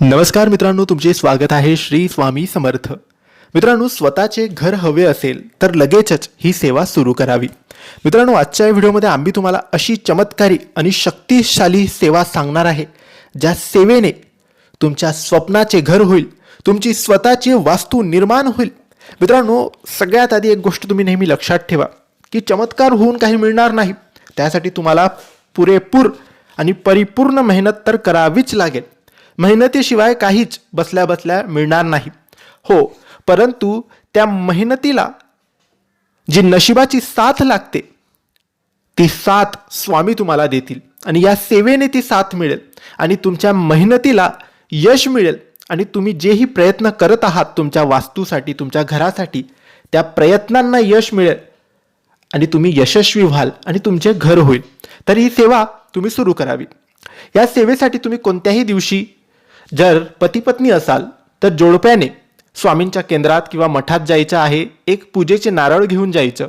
नमस्कार मित्रांनो तुमचे स्वागत आहे श्री स्वामी समर्थ. मित्रांनो स्वतःचे घर हवे असेल तर लगेचच ही सेवा सुरू करावी. मित्रांनो आजच्या या व्हिडिओमध्ये आम्ही तुम्हाला अशी चमत्कारी आणि शक्तिशाली सेवा सांगणार आहे ज्या सेवेने तुमच्या स्वप्नाचे घर होईल तुमची स्वतःची वास्तू निर्माण होईल. मित्रांनो सगळ्यात आधी एक गोष्ट तुम्ही नेहमी लक्षात ठेवा की चमत्कार होऊन काही मिळणार नाही. त्यासाठी तुम्हाला पुरेपूर आणि परिपूर्ण मेहनत तर करावीच लागेल. मेहनतीशिवाय काहीच बसल्या बसल्या मिळणार नाही. हो परंतु त्या मेहनतीला जी नशिबाची साथ लागते ती साथ स्वामी तुम्हाला देतील आणि या सेवेने ती साथ मिळेल आणि तुमच्या मेहनतीला यश मिळेल आणि तुम्ही जेही प्रयत्न करत आहात तुमच्या वास्तूसाठी तुमच्या घरासाठी त्या प्रयत्नांना यश मिळेल आणि तुम्ही यशस्वी व्हाल आणि तुमचे घर होईल. तर ही सेवा तुम्ही सुरू करावी. या सेवेसाठी तुम्ही कोणत्याही दिवशी जर पतीपत्नी असाल तर जोडप्याने स्वामींच्या केंद्रात किंवा मठात जायचं आहे एक पूजेचे नारळ घेऊन जायचं.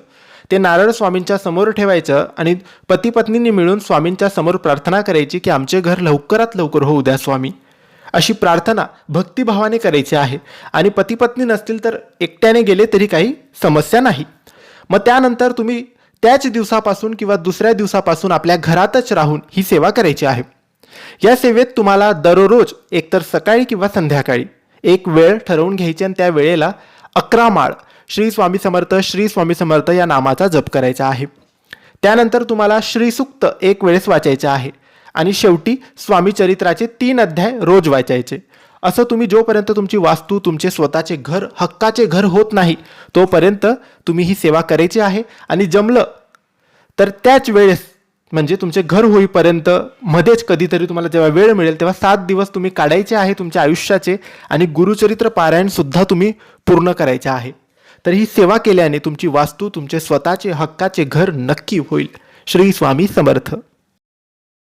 ते नारळ स्वामींच्या समोर ठेवायचं आणि पतीपत्नींनी मिळून स्वामींच्या समोर प्रार्थना करायची की आमचे घर लवकरात लवकर होऊ द्या स्वामी. अशी प्रार्थना भक्तिभावाने करायची आहे आणि पतीपत्नी नसतील तर एकट्याने गेले तरी काही समस्या नाही. मग त्यानंतर तुम्ही त्याच दिवसापासून किंवा दुसऱ्या दिवसापासून आपल्या घरातच राहून ही सेवा करायची आहे. या सेवेत तुम्हाला दररोज एकतर सकाळी किंवा संध्याकाळी एक वेळ ठरवून घ्यायची आणि त्या वेळेला अकरा माळ श्री स्वामी समर्थ श्री स्वामी समर्थ या नामाचा जप करायचा आहे. त्यानंतर तुम्हाला श्रीसुक्त एक वेळेस वाचायचे आहे आणि शेवटी स्वामी चरित्राचे तीन अध्याय रोज वाचायचे. असं तुम्ही जोपर्यंत तुमची वास्तू तुमचे स्वतःचे घर हक्काचे घर होत नाही तोपर्यंत तुम्ही ही सेवा करायची आहे आणि जमलं तर त्याच वेळेस म्हणजे तुमचे घर होईपर्यंत मध्येच कधीतरी तुम्हाला जेव्हा वेळ मिळेल तेव्हा सात दिवस तुम्ही काढायचे आहे तुमच्या आयुष्याचे आणि गुरुचरित्र पारायणसुद्धा तुम्ही पूर्ण करायचे आहे. तर ही सेवा केल्याने तुमची वास्तू तुमचे स्वतःचे हक्काचे घर नक्की होईल. श्री स्वामी समर्थ.